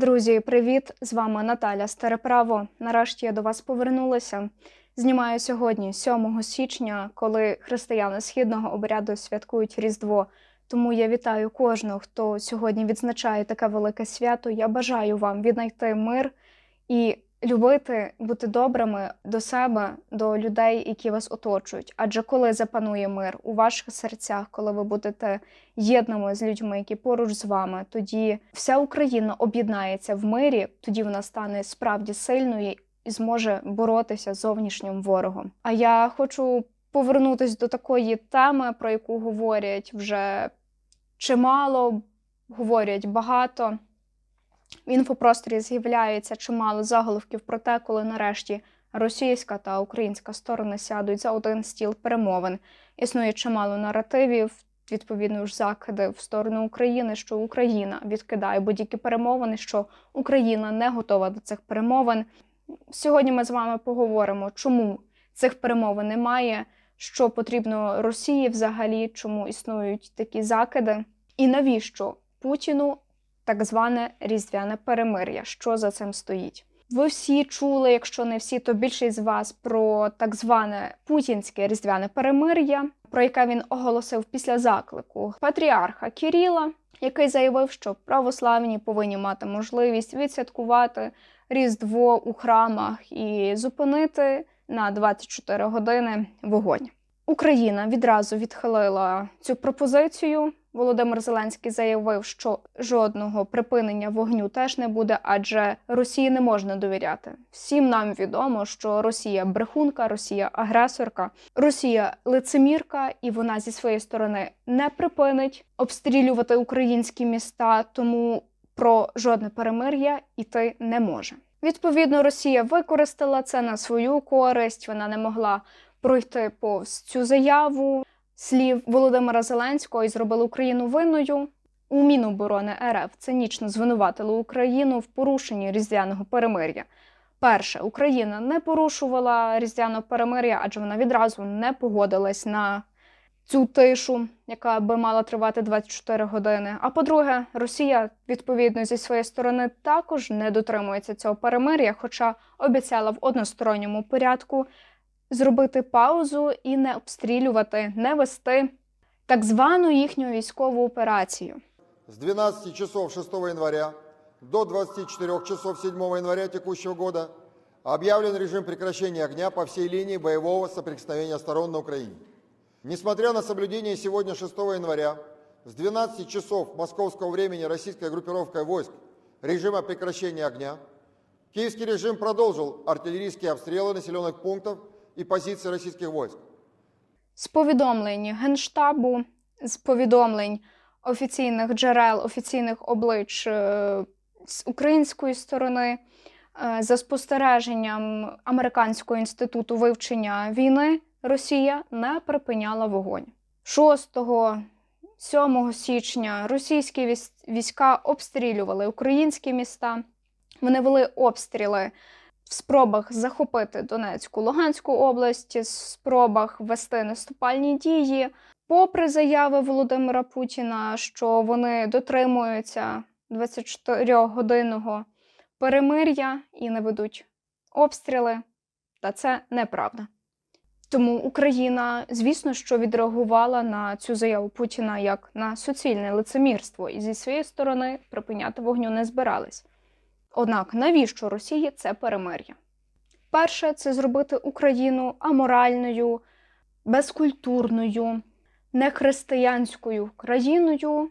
Друзі, привіт! З вами Наталя Стереправо. Нарешті я до вас повернулася. Знімаю сьогодні, 7 січня, коли християни східного обряду святкують Різдво. Тому я вітаю кожного, хто сьогодні відзначає таке велике свято. Я бажаю вам віднайти мир і любити, бути добрими до себе, до людей, які вас оточують. Адже коли запанує мир у ваших серцях, коли ви будете єдними з людьми, які поруч з вами, тоді вся Україна об'єднається в мирі, тоді вона стане справді сильною і зможе боротися з зовнішнім ворогом. А я хочу повернутися до такої теми, про яку говорять вже чимало, говорять багато. В інфопросторі з'являється чимало заголовків про те, коли нарешті російська та українська сторони сядуть за один стіл перемовин. Існує чимало наративів, відповідно ж закиди в сторону України, що Україна відкидає будь-які перемовини, що Україна не готова до цих перемовин. Сьогодні ми з вами поговоримо, чому цих перемовин немає, що потрібно Росії взагалі, чому існують такі закиди, і навіщо Путіну так зване різдвяне перемир'я. Що за цим стоїть? Ви всі чули, якщо не всі, то більшість з вас про так зване путінське різдвяне перемир'я, про яке він оголосив після заклику патріарха Кіріла, який заявив, що православні повинні мати можливість відсвяткувати Різдво у храмах і зупинити на 24 години вогонь. Україна відразу відхилила цю пропозицію. Володимир Зеленський заявив, що жодного припинення вогню теж не буде, адже Росії не можна довіряти. Всім нам відомо, що Росія брехунка, Росія агресорка, Росія лицемірка, і вона зі своєї сторони не припинить обстрілювати українські міста, тому про жодне перемир'я іти не може. Відповідно, Росія використала це на свою користь. Вона не могла пройти повз цю заяву слів Володимира Зеленського і зробили Україну винною. У Міноборони РФ цинічно звинуватили Україну в порушенні різдвяного перемир'я. Перше, Україна не порушувала різдвяного перемир'я, адже вона відразу не погодилась на цю тишу, яка би мала тривати 24 години. А по-друге, Росія відповідно зі своєї сторони також не дотримується цього перемир'я, хоча обіцяла в односторонньому порядку зробити паузу і не обстрілювати, не вести так звану їхню військову операцію. С 12 часов 6 января до 24 часов 7 января текущего года объявлен режим прекращения огня по всей линии боевого соприкосновения сторон на Украине. Несмотря на соблюдение сегодня 6 января с 12 часов московского времени российской группировкой войск режима прекращения огня, киевский режим продолжил артиллерийские обстрелы населенных пунктов и позиций российских войск. З повідомлень Генштабу, з повідомлень офіційних джерел, офіційних облич е, з української сторони, е, за спостереженням Американського інституту вивчення війни, Росія не припиняла вогонь. 6-7 січня російські військ- війська обстрілювали українські міста. Вони вели обстріли в спробах захопити Донецьку, Луганську область, в спробах вести наступальні дії. Попри заяви Володимира Путіна, що вони дотримуються 24-годинного перемир'я і не ведуть обстріли, та це неправда. Тому Україна, звісно, що відреагувала на цю заяву Путіна як на суцільне лицемірство, і зі своєї сторони припиняти вогню не збирались. Однак навіщо Росії це перемир'я? Перше, це зробити Україну аморальною, безкультурною, нехристиянською країною,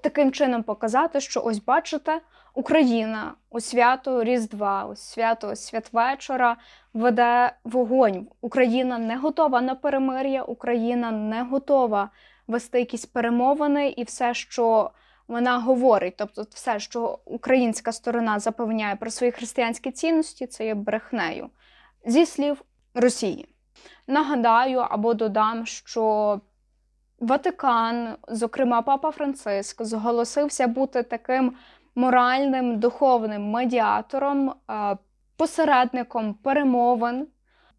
таким чином показати, що ось бачите, Україна у свято Різдва, у свято святвечора веде вогонь. Україна не готова на перемир'я, Україна не готова вести якісь перемовини і все, що вона говорить, тобто все, що українська сторона запевняє про свої християнські цінності, це є брехнею зі слів Росії. Нагадаю або додам, що Ватикан, зокрема Папа Франциск, зголосився бути таким моральним духовним медіатором, е, посередником перемовин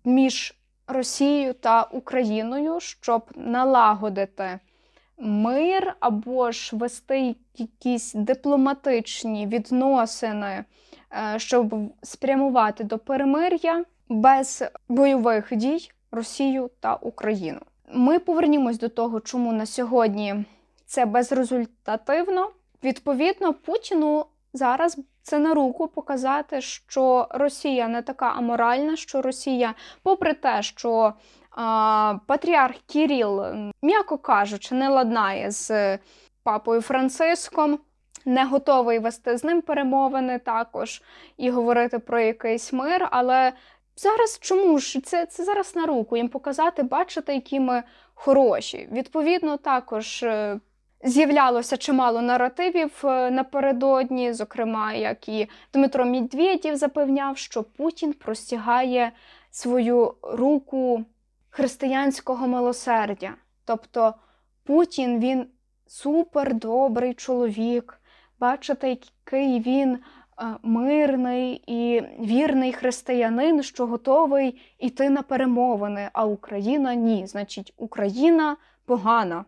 між Росією та Україною, щоб налагодити мир або ж вести якісь дипломатичні відносини, е, щоб спрямувати до перемир'я без бойових дій Росію та Україну. Ми повернімось до того, чому на сьогодні це безрезультативно. Відповідно, Путіну зараз це на руку показати, що Росія не така аморальна, що Росія, попри те, що патріарх Кіріл, м'яко кажучи, не ладнає з папою Франциском, не готовий вести з ним перемовини також і говорити про якийсь мир. Але зараз чому ж це, це зараз на руку їм показати, бачите, які ми хороші. Відповідно, також. е, З'являлося чимало наративів е, напередодні, зокрема, як і Дмитро Медведєв запевняв, що Путін простягає свою руку християнського милосердя. Тобто Путін він супердобрий чоловік. Бачите, який він е, мирний і вірний християнин, що готовий іти на перемовини, а Україна ні. Значить, Україна погана.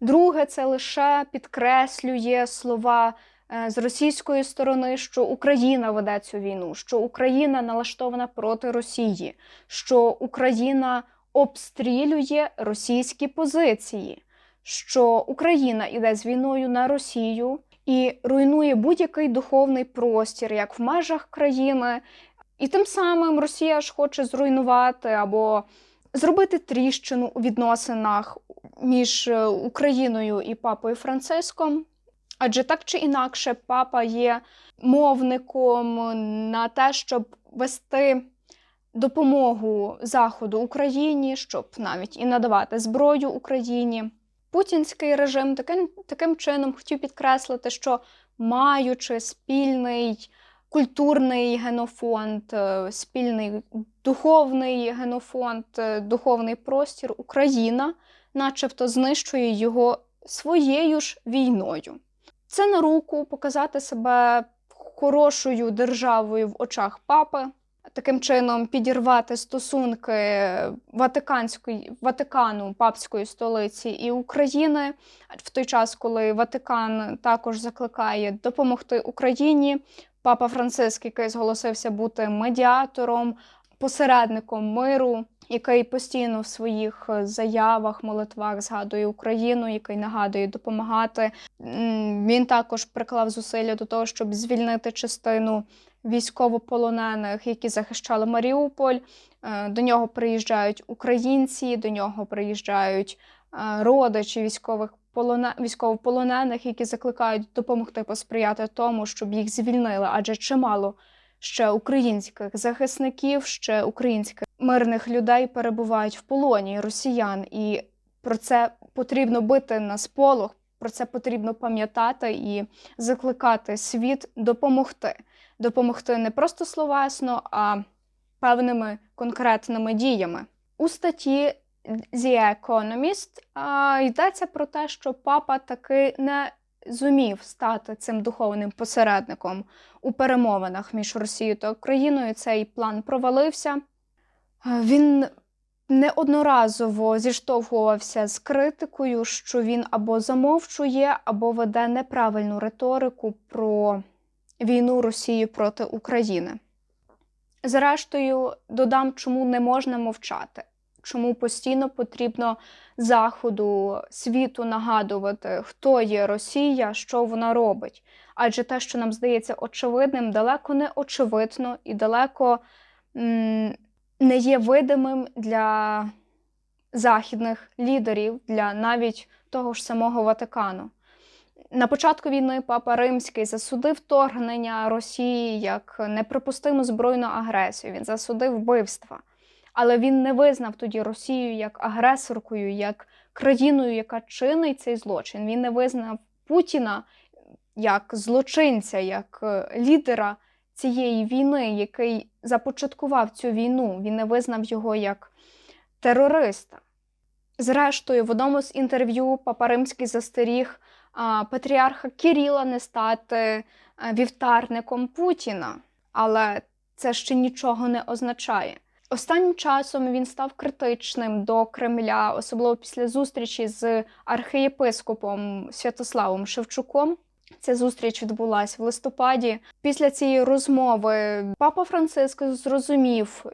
Друге, це лише підкреслює слова е, з російської сторони, що Україна веде цю війну, що Україна налаштована проти Росії, що Україна обстрілює російські позиції, що Україна йде з війною на Росію і руйнує будь-який духовний простір, як в межах країни, і тим самим Росія ж хоче зруйнувати або зробити тріщину у відносинах між е, Україною і папою Франциском. Адже так чи інакше, папа є мовником на те, щоб вести допомогу Заходу Україні, щоб навіть і надавати зброю Україні. Путінський режим таким, таким чином хотів підкреслити, що маючи спільний культурний генофонд, е, спільний духовний генофонд, е, духовний простір, Україна, начебто, знищує його своєю ж війною. Це на руку показати себе хорошою державою в очах папи, таким чином підірвати стосунки Ватиканської Ватикану, папської столиці і України в той час, коли Ватикан також закликає допомогти Україні. Папа Франциск, який зголосився бути медіатором, посередником миру, який постійно в своїх заявах, молитвах згадує Україну, який нагадує допомагати. Він також приклав зусилля до того, щоб звільнити частину військовополонених, які захищали Маріуполь. Е, До нього приїжджають українці, до нього приїжджають е, родичі військових військовополонених, які закликають допомогти посприяти тому, щоб їх звільнили, адже чимало ще українських захисників, ще українських мирних людей перебувають в полоні росіян, і про це потрібно бити на сполох, про це потрібно пам'ятати і закликати світ допомогти. Допомогти не просто словесно, а певними конкретними діями. У статті The Economist а, йдеться про те, що папа таки не зумів стати цим духовним посередником у перемовинах між Росією та Україною. Цей план провалився. Він неодноразово зіштовхувався з критикою, що він або замовчує, або веде неправильну риторику про війну Росії проти України. Зрештою, додам, чому не можна мовчати, чому постійно потрібно Заходу, світу нагадувати, хто є Росія, що вона робить. Адже те, що нам здається очевидним, далеко не очевидно і далеко не є видимим для західних лідерів, для навіть того ж самого Ватикану. На початку війни папа Римський засудив вторгнення Росії як неприпустиму збройну агресію. Він засудив вбивства. Але він не визнав тоді Росію як агресоркою, як країною, яка чинить цей злочин. Він не визнав Путіна як злочинця, як е, лідера цієї війни, який започаткував цю війну. Він не визнав його як терориста. Зрештою, в одному з інтерв'ю Папа Римський застеріг патріарха Кіріла не стати вівтарником Путіна, але це ще нічого не означає. Останнім часом він став критичним до Кремля, особливо після зустрічі з архієпископом Святославом Шевчуком. Ця зустріч відбулася в листопаді. Після цієї розмови папа Франциск зрозумів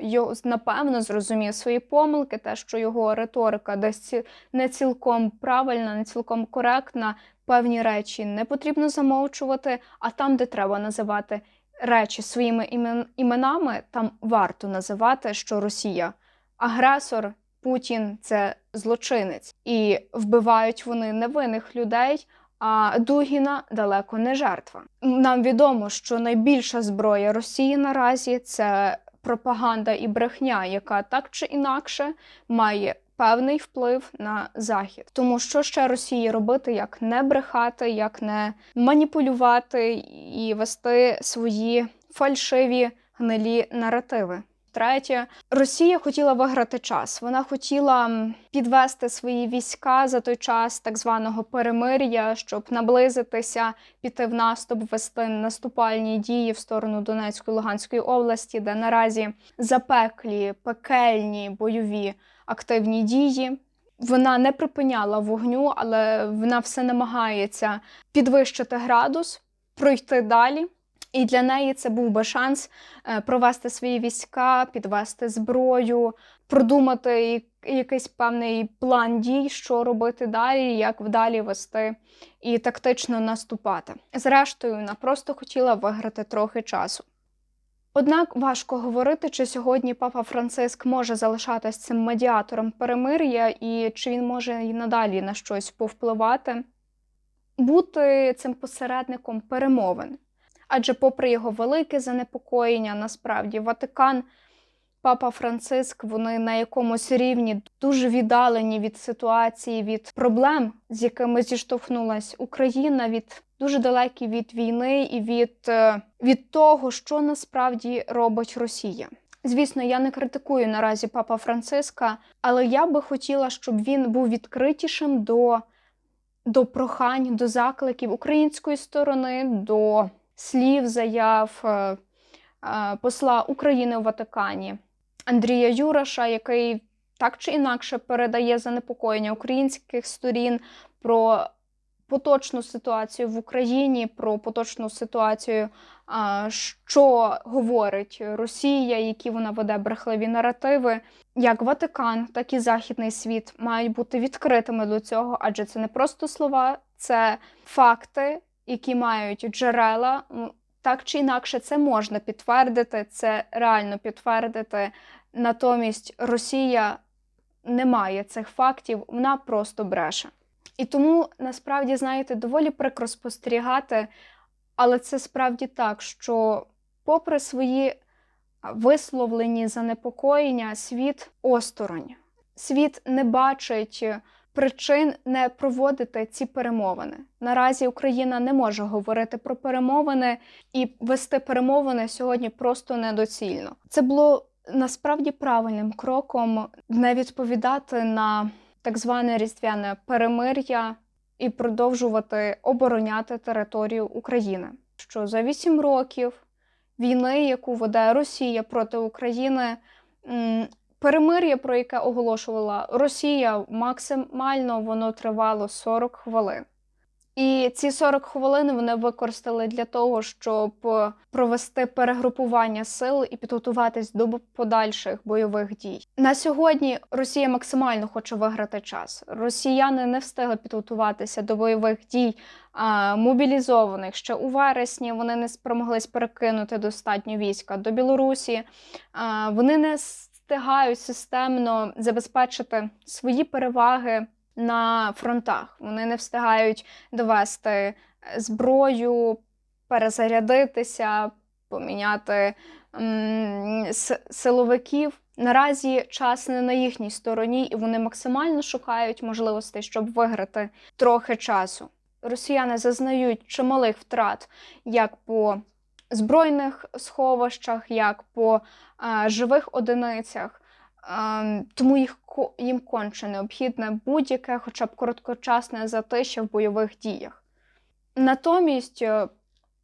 напевно, зрозумів свої помилки, те, що його риторика десь не цілком правильна, не цілком коректна. Певні речі не потрібно замовчувати, а там, де треба називати речі своїми імен- іменами, там варто називати, що Росія агресор, Путін це злочинець, і вбивають вони невинних людей. А Дугіна далеко не жертва. Нам відомо, що найбільша зброя Росії наразі це пропаганда і брехня, яка так чи інакше має певний вплив на захід. Тому що ще Росії робити, як не брехати, як не маніпулювати і вести свої фальшиві гнилі наративи. Третє, Росія хотіла виграти час. Вона хотіла підвести свої війська за той час так званого перемир'я, щоб наблизитися, піти в наступ, вести наступальні дії в сторону Донецької Луганської області, де наразі запеклі, пекельні бойові активні дії. Вона не припиняла вогню, але вона все намагається підвищити градус, пройти далі. І для неї це був би шанс е, провести свої війська, підвести зброю, продумати якийсь певний план дій, що робити далі, як вдалі вести і тактично наступати. Зрештою, вона просто хотіла виграти трохи часу. Однак важко говорити, чи сьогодні папа Франциск може залишатись цим медіатором перемир'я і чи він може і надалі на щось повпливати, бути цим посередником перемовин. Адже, попри його велике занепокоєння, насправді Ватикан, Папа Франциск, вони на якомусь рівні дуже віддалені від ситуації, від проблем, з якими зіштовхнулась Україна, від дуже далекі від війни і від, е, від того, що насправді робить Росія. Звісно, я не критикую наразі папа Франциска, але я би хотіла, щоб він був відкритішим до, до прохань, до закликів української сторони, до слів, заяв е, е, посла України у Ватикані Андрія Юраша, який так чи інакше передає занепокоєння українських сторін про поточну ситуацію в Україні, про поточну ситуацію, що говорить Росія, які вона веде брехливі наративи. Як Ватикан, так і Західний світ мають бути відкритими до цього, адже це не просто слова, це факти, які мають джерела. Так чи інакше, це можна підтвердити, це реально підтвердити. Натомість Росія не має цих фактів, вона просто бреше. І тому насправді, знаєте, доволі прикро спостерігати, але це справді так, що, попри свої висловлені занепокоєння, світ осторонь. Світ не бачить причин не проводити ці перемовини. Наразі Україна не може говорити про перемовини і вести перемовини сьогодні просто недоцільно. Це було насправді правильним кроком не відповідати на так зване різдвяне перемир'я і продовжувати обороняти територію України. Що за вісім років війни, яку веде Росія проти України, перемир'я, про яке оголошувала Росія, максимально воно тривало 40 хвилин. І ці 40 хвилин вони використали для того, щоб провести перегрупування сил і підготуватись до подальших бойових дій. На сьогодні Росія максимально хоче виграти час. Росіяни не встигли підготуватися до бойових дій а, мобілізованих ще у вересні. Вони не спромоглись перекинути достатньо війська до Білорусі. А, вони не встигають системно забезпечити свої переваги на фронтах. Вони не встигають довести зброю, перезарядитися, поміняти с- силовиків. Наразі час не на їхній стороні, і вони максимально шукають можливостей, щоб виграти трохи часу. Росіяни зазнають чималих втрат як по збройних сховищах, як по е, живих одиницях. Ем, Тому їх їм конче необхідне будь-яке, хоча б короткочасне затища в бойових діях. Натомість е,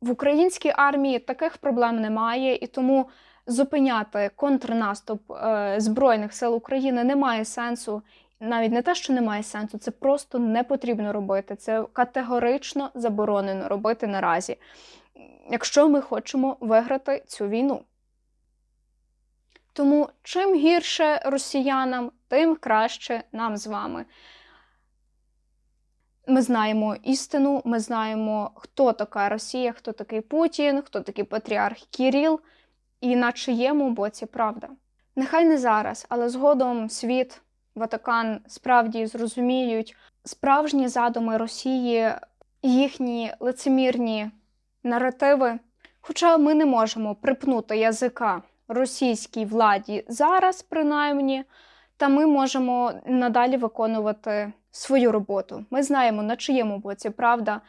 в українській армії таких проблем немає, і тому зупиняти контрнаступ е, Збройних сил України немає сенсу. Навіть не те, що немає сенсу, це просто не потрібно робити. Це категорично заборонено робити наразі, якщо ми хочемо виграти цю війну. Тому чим гірше росіянам, тим краще нам з вами. Ми знаємо істину, ми знаємо, хто така Росія, хто такий Путін, хто такий патріарх Кіріл, і на чиєму боці правда. Нехай не зараз, але згодом світ, Ватикан справді зрозуміють справжні задуми Росії, їхні лицемірні наративи. Хоча ми не можемо припнути язика російській владі зараз, принаймні, та ми можемо надалі виконувати свою роботу. Ми знаємо, на чиєму боці правда.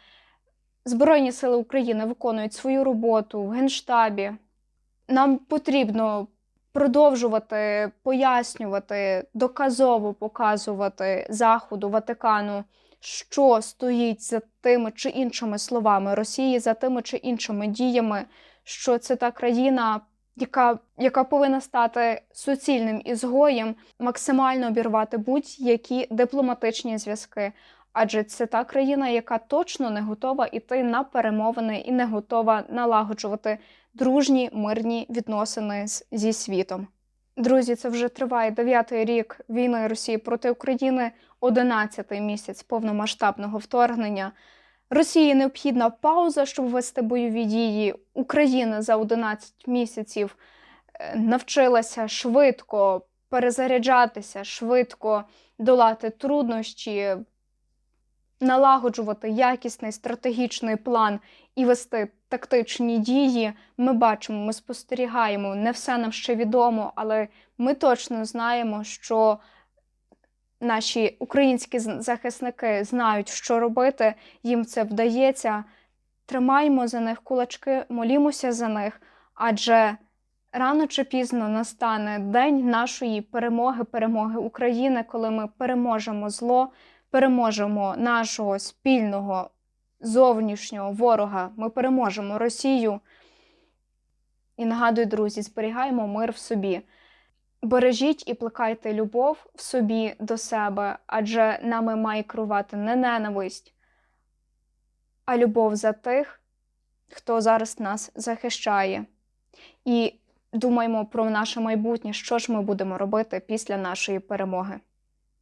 Збройні сили України виконують свою роботу в Генштабі. Нам потрібно продовжувати пояснювати, доказово показувати Заходу, Ватикану, що стоїть за тими чи іншими словами Росії, за тими чи іншими діями, що це та країна, яка, яка повинна стати суцільним ізгоєм, максимально обірвати будь-які дипломатичні зв'язки. Адже це та країна, яка точно не готова йти на перемовини і не готова налагоджувати дружні мирні відносини зі світом. Друзі, це вже триває дев'ятий рік війни Росії проти України, одинадцятий місяць повномасштабного вторгнення. Росії необхідна пауза, щоб вести бойові дії. Україна за 11 місяців е, навчилася швидко перезаряджатися, швидко долати труднощі, налагоджувати якісний стратегічний план і вести тактичні дії. Ми бачимо, ми спостерігаємо. Не все нам ще відомо, але ми точно знаємо, що наші українські захисники знають, що робити, їм це вдається. Тримаємо за них кулачки, молімося за них, адже рано чи пізно настане день нашої перемоги, перемоги України, коли ми переможемо зло, переможемо нашого спільного зовнішнього ворога, ми переможемо Росію. І нагадую, друзі, зберігаємо мир в собі. Бережіть і плекайте любов в собі до себе, адже нами має керувати не ненависть, а любов за тих, хто зараз нас захищає. І думаємо про наше майбутнє, що ж ми будемо робити після нашої перемоги.